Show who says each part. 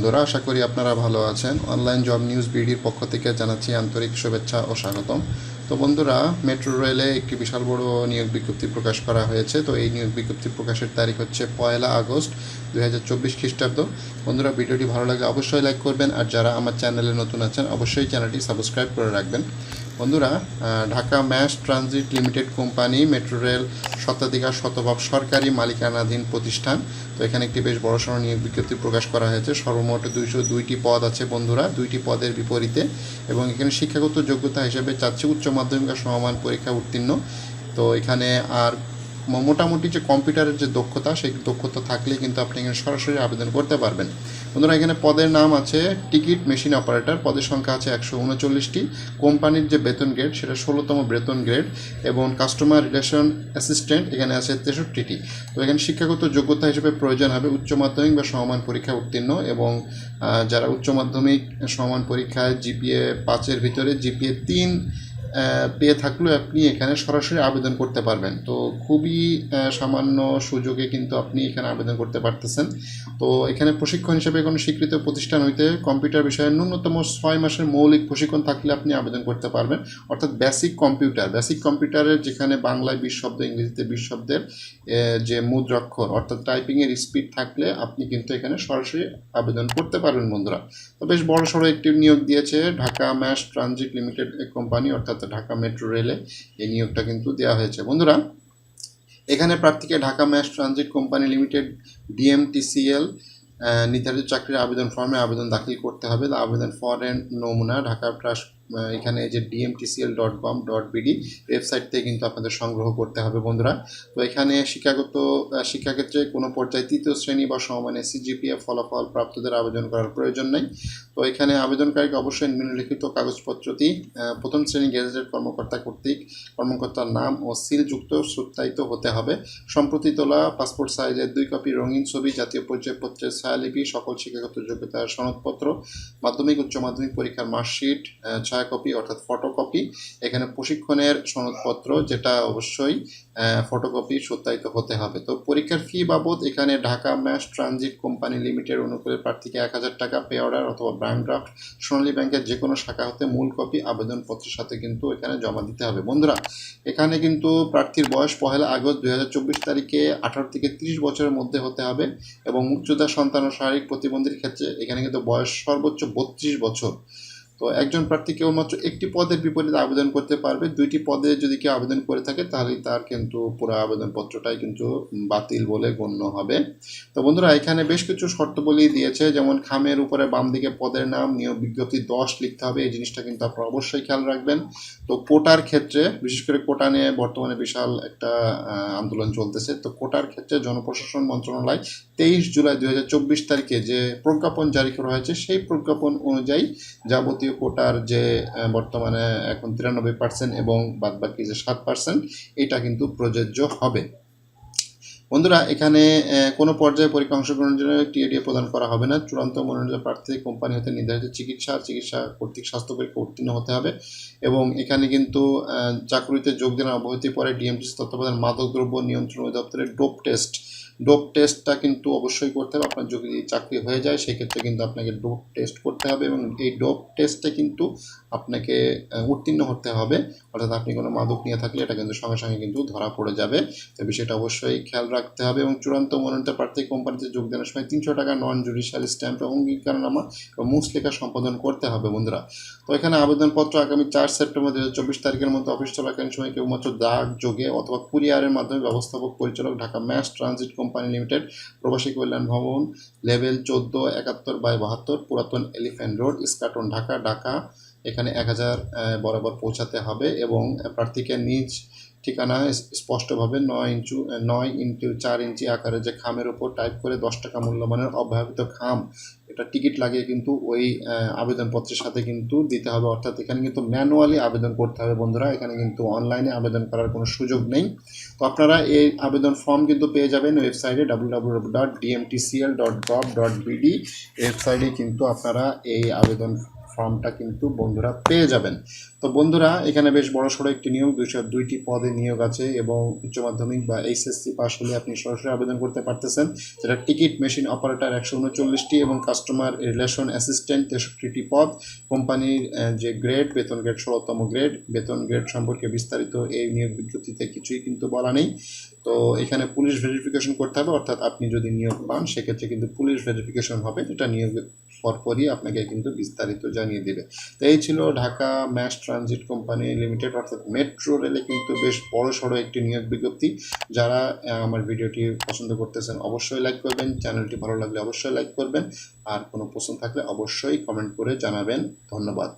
Speaker 1: বন্ধুরা, আশা করি আপনারা ভালো আছেন। অনলাইন জব নিউজ বিডির পক্ষ থেকে জানাচ্ছি আন্তরিক শুভেচ্ছা ও স্বাগতম। তো বন্ধুরা, মেট্রো রেলে একটি বিশাল বড় নিয়োগ বিজ্ঞপ্তি প্রকাশ করা হয়েছে। তো এই নিয়োগ বিজ্ঞপ্তি প্রকাশের তারিখ হচ্ছে পয়লা আগস্ট দুই হাজার চব্বিশ খ্রিস্টাব্দ। বন্ধুরা, ভিডিওটি ভালো লাগে অবশ্যই লাইক করবেন আর যারা আমার চ্যানেলে নতুন আছেন, অবশ্যই চ্যানেলটি সাবস্ক্রাইব করে রাখবেন। বন্ধুরা Dhaka mass transit limited company, metro rail শতাধিকার শতভাগ সরকারি মালিকানাধীন প্রতিষ্ঠান। তো এখানে একটি বেশ বড় সড়ো নিয়োগ বিজ্ঞপ্তি প্রকাশ করা হয়েছে। সর্বমোট দুইশো দুইটি পদ আছে বন্ধুরা। দুইটি পদের বিপরীতে। এবং এখানে শিক্ষাগত যোগ্যতা হিসেবে চাচ্ছে উচ্চ মাধ্যমিক সমমান পরীক্ষা উত্তীর্ণ। তো এখানে আর মোটামুটি যে কম্পিউটারের যে দক্ষতা, সেই দক্ষতা থাকলে কিন্তু আপনি এখানে সরাসরি আবেদন করতে পারবেন। বন্ধুরা, এখানে পদের নাম আছে টিকিট মেশিন অপারেটর। পদের সংখ্যা আছে একশো উনচল্লিশটি। কোম্পানির যে বেতন গ্রেড সেটা ষোলোতম বেতন গ্রেড এবং কাস্টমার রিলেশন অ্যাসিস্ট্যান্ট এখানে আছে তেষট্টিটি। তো এখানে শিক্ষাগত যোগ্যতা হিসেবে প্রয়োজন হবে উচ্চ মাধ্যমিক বা সমমান পরীক্ষা উত্তীর্ণ এবং যারা উচ্চ মাধ্যমিক সমান পরীক্ষায় জিপিএ পাঁচের ভিতরে জিপিএ তিন পেয়ে থাকলেও আপনি এখানে সরাসরি আবেদন করতে পারবেন। তো খুবই সামান্য সুযোগে কিন্তু আপনি এখানে আবেদন করতে পারতেছেন। তো এখানে প্রশিক্ষণ হিসেবে কোনো স্বীকৃত প্রতিষ্ঠান হইতে কম্পিউটার বিষয়ে ন্যূনতম ছয় মাসের মৌলিক প্রশিক্ষণ থাকলে আপনি আবেদন করতে পারবেন। অর্থাৎ বেসিক কম্পিউটার বেসিক কম্পিউটারের যেখানে বাংলায় বিশ শব্দ, ইংরেজিতে বিশ শব্দের যে মুদ্রাক্ষর, অর্থাৎ টাইপিংয়ের স্পিড থাকলে আপনি কিন্তু এখানে সরাসরি আবেদন করতে পারবেন বন্ধুরা। তো বেশ বড় সড়ো একটি নিয়োগ দিয়েছে Dhaka mass transit limited company, অর্থাৎ ঢাকা মেট্রো রেলে, এই নিয়োগটা কিন্তু দেওয়া হয়েছে। বন্ধুরা, এখানে প্রার্থীকে Dhaka mass transit company limited, DMTCL নির্ধারিত চাকরির আবেদন ফর্মে আবেদন দাখিল করতে হবে। আবেদন ফরেন নমুনা ঢাকা ট্রাস্ট এখানে যে DMTCL dot com dot BD website থেকে কিন্তু আপনাদের সংগ্রহ করতে হবে বন্ধুরা। তো এখানে শিক্ষাগত শিক্ষাক্ষেত্রে কোনো পর্যায়ে তৃতীয় শ্রেণি বা সমানে সিজিপিএ ফলাফল প্রাপ্তদের আবেদন করার প্রয়োজন নেই। তো এখানে আবেদনকারীকে অবশ্যই নিম্নলিখিত কাগজপত্রটি প্রথম শ্রেণি গেজেটেড কর্মকর্তা কর্তৃক কর্মকর্তার নাম ও সিলযুক্ত সত্যায়িত হতে হবে। সম্প্রতি তোলা পাসপোর্ট সাইজের দুই কপি রঙিন ছবি জাতীয় পরিচয়পত্রের ছায়ালিপি সকল শিক্ষাগত যোগ্যতার সনদপত্র মাধ্যমিক উচ্চ মাধ্যমিক পরীক্ষার মার্কশিট আহ, ছায়াকপি অর্থাৎ ফটোকপি, এখানে প্রশিক্ষণের সনদপত্র যেটা অবশ্যই ফটোকপি সত্যায়িত হতে হবে। তো পরীক্ষার ফি বাবদ এখানে Dhaka mass transit company limited অনুকূলে প্রার্থীকে এক হাজার টাকা পে অর্ডার অথবা ব্যাংক ড্রাফট সোনালী ব্যাংকের যে কোনো শাখা হতে মূল কপি আবেদনপত্রের সাথে কিন্তু এখানে জমা দিতে হবে। বন্ধুরা, এখানে কিন্তু প্রার্থীর বয়স পহেলা আগস্ট দুই হাজার চব্বিশ তারিখে আঠারো থেকে তিরিশ বছরের মধ্যে হতে হবে এবং উচ্চতা, সন্তান ও শারীরিক প্রতিবন্ধীর ক্ষেত্রে এখানে কিন্তু বয়স সর্বোচ্চ বত্রিশ বছর। তো একজন প্রার্থী কেবলমাত্র একটি পদের বিপরীতে আবেদন করতে পারবে। দুইটি পদে যদি কেউ আবেদন করে থাকে, তাহলে তার কিন্তু পুরো আবেদনপত্রটাই কিন্তু বাতিল বলে গণ্য হবে। তো বন্ধুরা, এখানে বেশ কিছু শর্তাবলী দিয়েছে। যেমন খামের উপরে বাম দিকে পদের নাম, নিয়োগ বিজ্ঞপ্তি দশ লিখতে হবে, এই জিনিসটা কিন্তু আপনারা অবশ্যই খেয়াল রাখবেন। তো কোটার ক্ষেত্রে, বিশেষ করে কোটা নিয়ে বর্তমানে বিশাল একটা আন্দোলন চলতেছে, তো কোটার ক্ষেত্রে জনপ্রশাসন মন্ত্রণালয় তেইশ জুলাই দু হাজার চব্বিশ তারিখে যে প্রজ্ঞাপন জারি করা হয়েছে, সেই প্রজ্ঞাপন অনুযায়ী যাবতীয় কোটার যে বর্তমানে এখন তিরানব্বই পার্সেন্ট এবং বাদবাকি যে সাত পার্সেন্ট এটা কিন্তু প্রযোজ্য হবে। বন্ধুরা, এখানে কোনো পর্যায়ে পরীক্ষা অংশগ্রহণের জন্য একটি টিএডিএ প্রদান করা হবে না। চূড়ান্ত মনোনীত প্রার্থী কোম্পানি হতে নির্ধারিত চিকিৎসা চিকিৎসা কর্তৃক স্বাস্থ্য পরীক্ষা উত্তীর্ণ হতে হবে এবং এখানে কিন্তু চাকরিতে যোগ দেওয়ার অব্যাহতি পরে ডিএমটিসি তত্ত্বাবধান মাদকদ্রব্য নিয়ন্ত্রণ অধিদপ্তরের ডোপ টেস্ট। ডোপ টেস্টটা কিন্তু অবশ্যই করতে হবে। আপনার যদি চাকরি হয়ে যায়, সেক্ষেত্রে কিন্তু আপনাকে ডোপ টেস্ট করতে হবে এবং এই ডোপ টেস্টে কিন্তু আপনাকে উত্তীর্ণ হতে হবে। অর্থাৎ আপনি কোনো মাদক নিয়ে থাকলে এটা কিন্তু সঙ্গে সঙ্গে কিন্তু ধরা পড়ে যাবে। তো বিষয়টা অবশ্যই খেয়াল রাখতে হবে এবং চূড়ান্ত মনোনীত প্রার্থী কোম্পানিতে যোগদানের সময় তিনশো টাকা নন জুডিশিয়াল স্ট্যাম্প অঙ্গীকারনামা এবং মুসলেখা সম্পাদন করতে হবে বন্ধুরা। তো এখানে আবেদনপত্র আগামী চার সেপ্টেম্বর দু চব্বিশ তারিখের মধ্যে অফিস চলাকালীন সময় কেবলমাত্র ডাক যোগে অথবা কুরিয়ারের মাধ্যমে ব্যবস্থাপক পরিচালক Dhaka mass transit company limited, Probashi Kalyan Bhaban, level চোদ্দ, একাত্তর বাই বাহাত্তর, পুরাতন এলিফ্যান্ট রোড ইস্কাটন ঢাকা ঢাকা এখানে এক হাজার বরাবর পৌঁছাতে হবে এবং প্রার্থীকে নিজ ঠিকানা স্পষ্টভাবে নয় ইঞ্চু নয় ইন্টু চার ইঞ্চি আকারে যে খামের উপর টাইপ করে দশ টাকা মূল্যমানের অব্যাহত খাম, এটা টিকিট লাগিয়ে কিন্তু ওই আবেদনপত্রের সাথে কিন্তু দিতে হবে। অর্থাৎ এখানে কিন্তু ম্যানুয়ালি আবেদন করতে হবে বন্ধুরা। এখানে কিন্তু অনলাইনে আবেদন করার কোনো সুযোগ নেই। তো আপনারা এই আবেদন ফর্ম কিন্তু পেয়ে যাবেন ওয়েবসাইটে W dot DMTCL dot gov dot BD ওয়েবসাইটে কিন্তু আপনারা এই আবেদন ফর্মটা কিন্তু বন্ধুরা পেয়ে যাবেন। তো বন্ধুরা, এখানে বেশ বড় সড়ো একটি নিয়োগ, দুইশো দুইটি পদে নিয়োগ আছে এবং উচ্চ মাধ্যমিক বা এইচএসসি পাস হলে আপনি সরাসরি আবেদন করতে পারতেছেন। যেটা টিকিট মেশিন অপারেটর একশো উনচল্লিশটি এবং কাস্টমার রিলেশন অ্যাসিস্ট্যান্ট তেষট্টিটি পদ। কোম্পানির যে গ্রেড, বেতন গ্রেড, ষোলোতম গ্রেড, বেতন গ্রেড সম্পর্কে বিস্তারিত এই নিয়োগ বিজ্ঞপ্তিতে কিছুই কিন্তু বলা নেই। তো এখানে পুলিশ ভেরিফিকেশন করতে হবে, অর্থাৎ আপনি যদি নিয়োগ পান, সেক্ষেত্রে কিন্তু পুলিশ ভেরিফিকেশন হবে, যেটা নিয়োগের পরপরই আপনাকে কিন্তু বিস্তারিত জানিয়ে দেবে। তো এই ছিল Dhaka mass transit company limited, অর্থাৎ মেট্রো রেলে কিন্তু বেশ বড় সড়ো একটি নিয়োগ বিজ্ঞপ্তি। যারা আমার ভিডিওটি পছন্দ করতেছেন অবশ্যই লাইক করবেন, চ্যানেলটি ভালো লাগলে অবশ্যই লাইক করবেন। আর কোনো প্রশ্ন থাকলে অবশ্যই কমেন্ট করে জানাবেন। ধন্যবাদ।